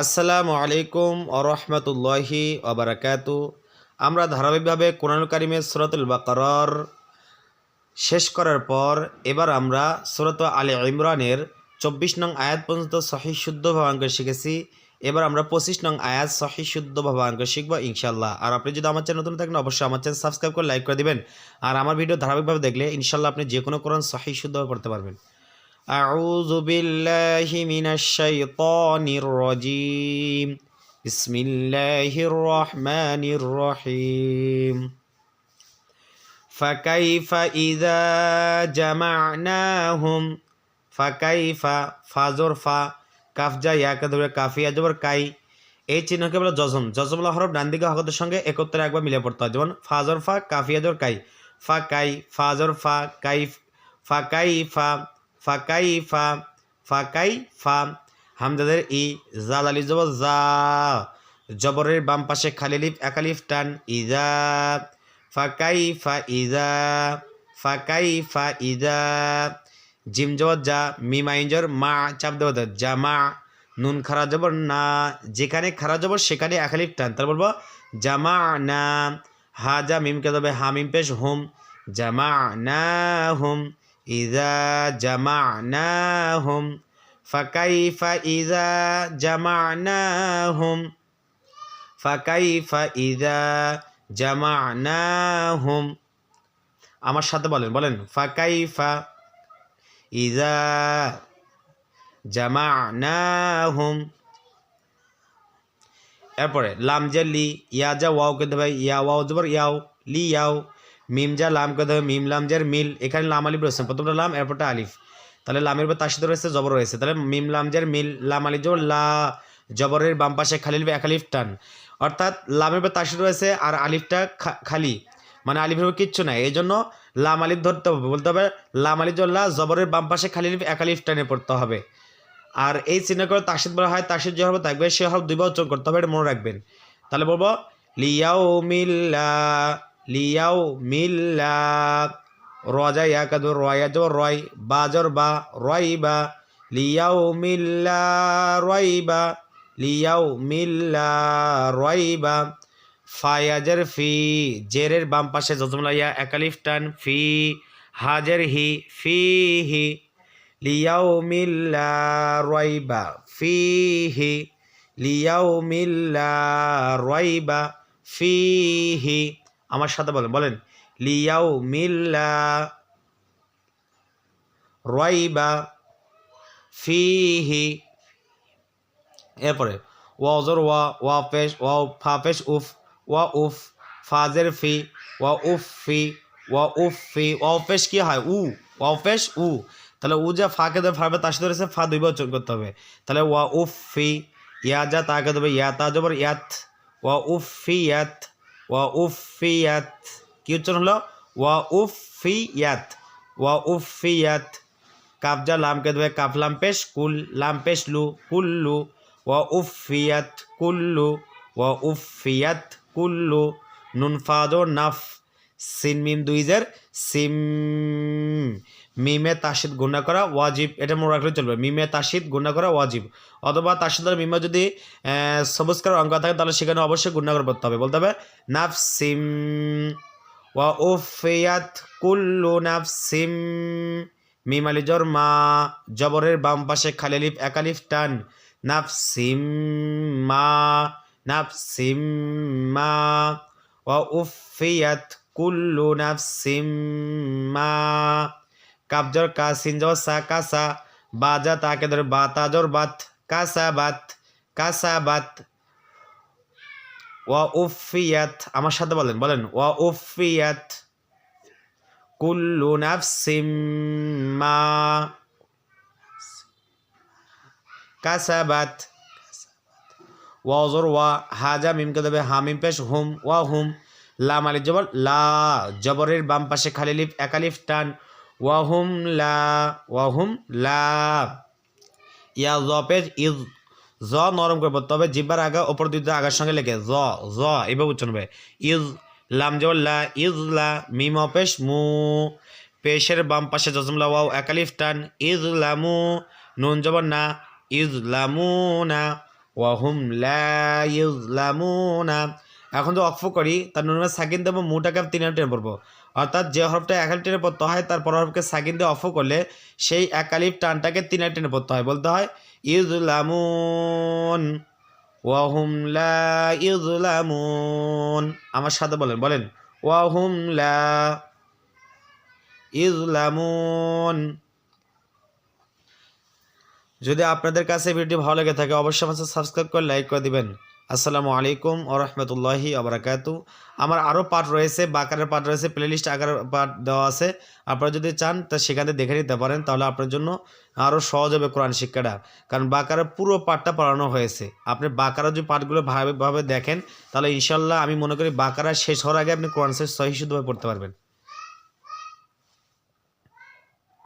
আসসালামু আলাইকুম আরহামতুল্লাহি ওবরাকাতু আমরা ধারাবাহিকভাবে কোরআন কারিমের সুরতুল বাকরর শেষ করার পর এবার আমরা সুরত আলী ইমরানের চব্বিশ নং আয়াত পর্যন্ত সহি শুদ্ধ ভাবাঙ্ক শিখেছি। এবার আমরা পঁচিশ নং আয়াত সহি শুদ্ধ ভাবাঙ্ক শিখব ইনশাল্লাহ আর আপনি যদি আমার চ্যানেল নতুন থাকেন, অবশ্যই আমার চ্যানেল সাবস্ক্রাইব করে লাইক করে দিবেন। আর আমার ভিডিও ধারাবাহিকভাবে দেখলে ইনশাল্লাহ আপনি যে কোনো কোরআন সহি শুদ্ধভাবে পড়তে পারবেন। أعوذ بالله من الشيطان الرجيم بسم الله الرحمن الرحيم فكيف إذا جمعناهم فكيف ফাজর ফা কাফ যা ইয়াকে ধরে কাফিয়া জবর কাই এই চিহ্নকে বলে জজম জজমলা হরফ ডান দিকে হকতের সঙ্গে একত্রে একবার মিলে পড়তে হয় যেমন ফাজর ফা কাফিয়া জবর কাই ফা কাই ফাজর ফা কাই ফা কাই ফা ফাকাই ফা ফাকাই ফা হামদাদের ই জাল আলি জবর জা জবরের বাম পাশে খালিলিফ একালিফ টান ইজা ফাকাই ফা ইজা ফাকাই ফা ইজা জিম জবর যা মিম মা চাপ দেবো যা মা নুন খারা জবর না যেখানে খারা জবর সেখানে একালিফ টান তার বলব জামা না হা যা মিমকে দেবে হা মিম পেশ হুম জামা না হুম ইজা জামানাহুম ফাকাইফা ইজা জামানাহুম ফাকাইফা ইজা জামানাহুম আমার সাথে বলেন বলেন ফাকাইফা ইজা জামানাহুম এরপরে লামজা লি, ইয়া যা ওয়াও কে ভাই ইয়া ওয়াও জবর ইয়াও লি, ইয়াও মিম যা লাম কে দেবে মিম লাম যার মিল, এখানে লাম আলিফ রয়েছে, প্রথমটা লাম, এরপরটা আলিফ। তাহলে লামের উপর তার সাথে রয়েছে জবর রয়েছে। তাহলে মিম লাম যার মিল, লাম আলিফ জবর লা জবরের বাম পাশে খালিল এক আলিফ টান। অর্থাৎ লামের উপর তার সাথে রয়েছে আর আলিফটা খালি। মানে আলিফের উপর কিচ্ছু নাই। এই জন্য লাম আলিফ ধরতে হবে। বলতে হবে লাম আলিফ জল্লা জবরের বাম পাশে এক আলিফ টানে পড়তে হবে। আর এই চিহ্ন করে তাসিদ বলা হয় তাসিদ যে হরফ থাকবে, সে হরফ দুইবার উচ্চারণ করতে হবে, এটা মনে রাখবেন। তাহলে বলব লিয়াও মিল্লা লিয়াও মিল্লা রজা ইয়াকাদু রয়া জো রয় বাজর বা রয় বা লিয়াও মিল্লা রয় বা লিয়াও মিল্লা রয় বা, ফায়াজের ফি, জেরের বাম পাশে জজমলাইয়া একালিফ টান ফি, হাজের হি, ফি হি লিয়াও মিল্লা রয়বা ফিহি লিয়াও মিল্লা রয়বা ফিহি আমার সাথে বলেন বলেন লিয়াও মিল্লা রয়বা ফিহি। এরপরে ওয়াজর ওয়া ওয়া পেশ ওয়া ফা পেশ উফ, ওয়া উফ ফাজের ফি, ওয়া উফ ফি, ওয়া উফ ফি। ওয়া পেশ কি হয়? উ, ওয়া পেশ উ। তাহলে উ যা ফাকে ধরে ফাবে তার সাথে রয়েছে ফা দুইবার উচ্চারণ করতে হবে। তাহলে ওয়া উফ ফি, ইয়া যা তাকে দেবে ইয়া তা জবর ইয়াত। ওয়া উফ ফি, ইয়াত। ওয়া উফ ফি কি উচ্চারণ হলো? ওয়া উফ ফি ইয়াত ওয়া উফ ফি ইয়াত কাফ লামকে দেবে? কাফ লাম পেশ, কুল লাম পেশ লু, কুল্লু। ওয়া উফ ফিয়াত কুল্লু। ওয়া উফ ফিয়াত কুল্লু। নুন ফাদো নাফ, সিন মিম দুইজের সিম মিমে তাসিদ গুণা করা ওয়াজিব। এটা মনে রাখলে চলবে। মিমে তাসিদ গুণা করা ওয়াজিব। অথবা তাসিদ মিমে যদি সবুজকার অঙ্ক থাকে, তাহলে সেখানে অবশ্যই গুণা করে পড়তে হবে। বলতে হবে নাফ সিম ওয়া উফিয়াত কুল্লু নাফ সিম মিম আলি জর মা জবরের বাম পাশে খালিলিফ একালিফ টান। নাফ সিম মা নাফ সিম মা। ওয়া উফিয়াত কুল্লু নাফ সিম মা। কাবজর কা সিনজর সা কাসা বাজা তাকে ধরে, বা তাজর বাত কাসা বাত কাসা বাত। ওয়া উফিয়াত, আমার সাথে বলেন বলেন, ওয়া উফিয়াত কুল্লু নাফসিম মা। কাসাবাত ওয়াজর ওয়া হাজা মিমকে দেবে, হামিম পেশ, হুম, ওয়া হুম। লা মালিক জবর, লা জবরের বাম পাশে খালি লিফ, একালিফ টান। ওয়াহুম লা ওয়াহুম লা। ইয়া জ পেজ ইজ, জ নরম করব, তবে জিব্বার আগা ওপর দুইটা আগার সঙ্গে লেগে জ জ, এভাবে উচ্চারণ হবে। ইজ, লাম লা, ইজ লা, মিম পেশ মু। পেশের বাম পাশে জজমলা ওয়াও একালিফ টান, ইজ লামু নুন জবর না, ইজ লামু না, ওয়াহুম লা, ইজ লামু না। এখন তো অক্ফ করি, তার নুনের সাকিন দেবো, মুটাকে তিন টেনে পড়ব। অর্থাৎ যে হরফটা এক আলিফ টেনে পড়তে হয়, তার পর হরফকে সাকিন দিয়ে অফ করলে সেই এক আলিফ টানটাকে তিন আলিফ টেনে পড়তে হয়। বলতে হয় ইউজলামুন ওয়াহুম লা ইউজলামুন আমার সাথে বলেন বলেন ওয়াহুম লা ইউজলামুন যদি আপনাদের কাছে ভিডিওটি ভালো লেগে থাকে, অবশ্যই আমার সাবস্ক্রাইব করে, লাইক করে দিবেন। আসসালামু আলাইকুম ও রহমতুল্লাহি আবরাকাতু আমার আরও পার্ট রয়েছে, বাকারের পার্ট রয়েছে প্লেলিস্ট আকার পার্ট দেওয়া আছে। আপনারা যদি চান, তা সেখানে দেখে নিতে পারেন, তাহলে আপনার জন্য আরও সহজ হবে কোরআন শিক্ষাটা। কারণ বাকারের পুরো পার্টটা পড়ানো হয়েছে। আপনি বাকারা পার্টগুলো ভাবে ভাবে দেখেন, তাহলে ইনশাল্লাহ আমি মনে করি বাকারা শেষ হওয়ার আগে আপনি কোরআন শেষ সহি শুদ্ধভাবে পড়তে পারবেন।